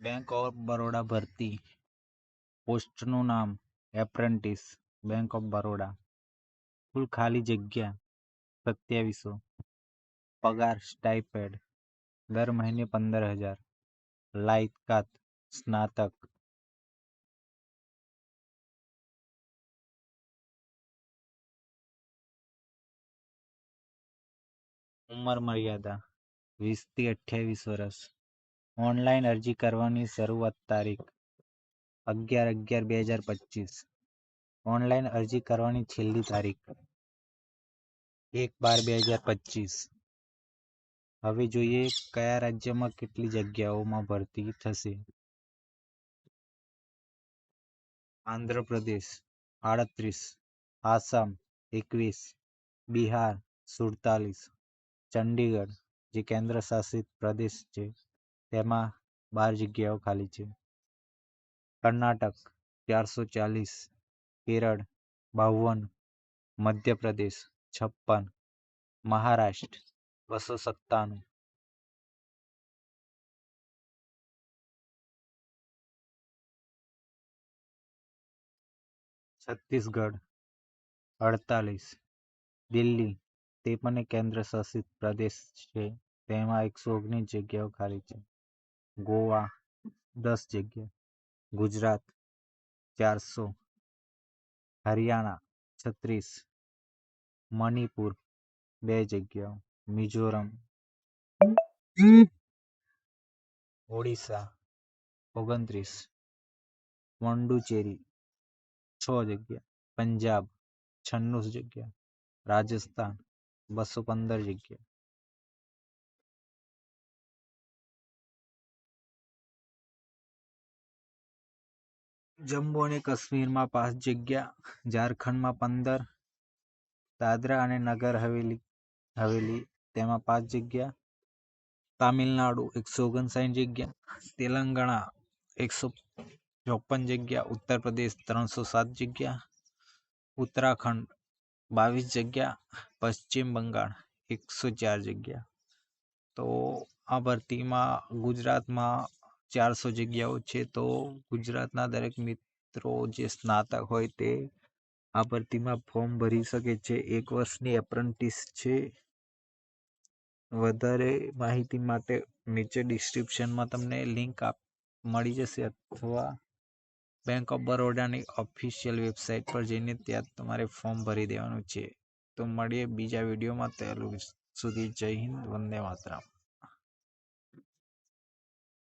Bank of Baroda ભરતી. પોસ્ટનું નામ એપ્રેન્ટિસ બેંક ઓફ બરોડા કુલ ખાલી જગ્યા, સત્યાવીસો. પગાર સ્ટાઇપેડ દર મહિને પંદર હજાર લાયકાત સ્નાતક. ઉંમર મર્યાદા, વીસથી અઠ્યાવીસ વર્ષ ઓનલાઈન અરજી કરવાની શરૂઆત તારીખ અગિયાર અગિયાર બે હજાર પચીસ. ઓનલાઈન અરજી કરવાની છેલ્લી તારીખ એક બાર બે હજાર પચીસ. હવે જોઈએ કયા રાજ્યમાં કેટલી જગ્યાઓમાં ભરતી થશે. આંધ્રપ્રદેશ આડત્રીસ, આસામ એકવીસ, બિહાર સુડતાલીસ, ચંડીગઢ જે કેન્દ્ર શાસિત પ્રદેશ છે. તેમાં બાર જગ્યાઓ ખાલી છે. કર્ણાટક ચારસો ચાલીસ કેરળ બાવન, મધ્યપ્રદેશ છપ્પન, મહારાષ્ટ્ર બસો સત્તાણું છત્તીસગઢ અડતાલીસ, દિલ્હી તે પણ એક કેન્દ્ર શાસિત પ્રદેશ છે. તેમાં એકસો ઓગણીસ જગ્યાઓ ખાલી છે. ગોવા દસ જગ્યા ગુજરાત ચારસો હરિયાણા છત્રીસ મણિપુર બે જગ્યાઓ મિઝોરમ ઓડિશા ઓગણત્રીસ પોંડુચેરી છ જગ્યા પંજાબ છન્નું જગ્યા રાજસ્થાન બસો પંદર જગ્યા જમ્મુ અને કાશ્મીરમાં પાંચ જગ્યા, ઝારખંડમાં પંદર, દાદરા અને નગર હવેલી હવેલી તેમાં પાંચ જગ્યા, તામિલનાડુ એકસો ઓગણસાઠ જગ્યા, તેલંગાણા એકસો ચોપન જગ્યા, ઉત્તર પ્રદેશ ત્રણસો સાત જગ્યા, ઉત્તરાખંડ બાવીસ જગ્યા, પશ્ચિમ બંગાળ એકસો ચાર જગ્યા. તો આ ભરતીમાં ગુજરાતમાં ચારસો જગ્યાઓ છે, તો ગુજરાતના દરેક મિત્રો જે સ્નાતક હોય તે આ ભરતીમાં ફોર્મ ભરી શકે છે. એક વર્ષની એપ્રન્ટિસ છે. વધારે માહિતી માટે નીચે ડિસ્ક્રિપ્શનમાં તમને લિંક આપ, મળી જશે અથવા બેંક ઓફ બરોડાની ઓફિશિયલ વેબસાઇટ પર જઈને ત્યાં તમારે ફોર્મ ભરી દેવાનું છે. તો મળીએ બીજા વિડીયોમાં ત્યાં સુધી જય હિન્દ, વંદે માતરમ.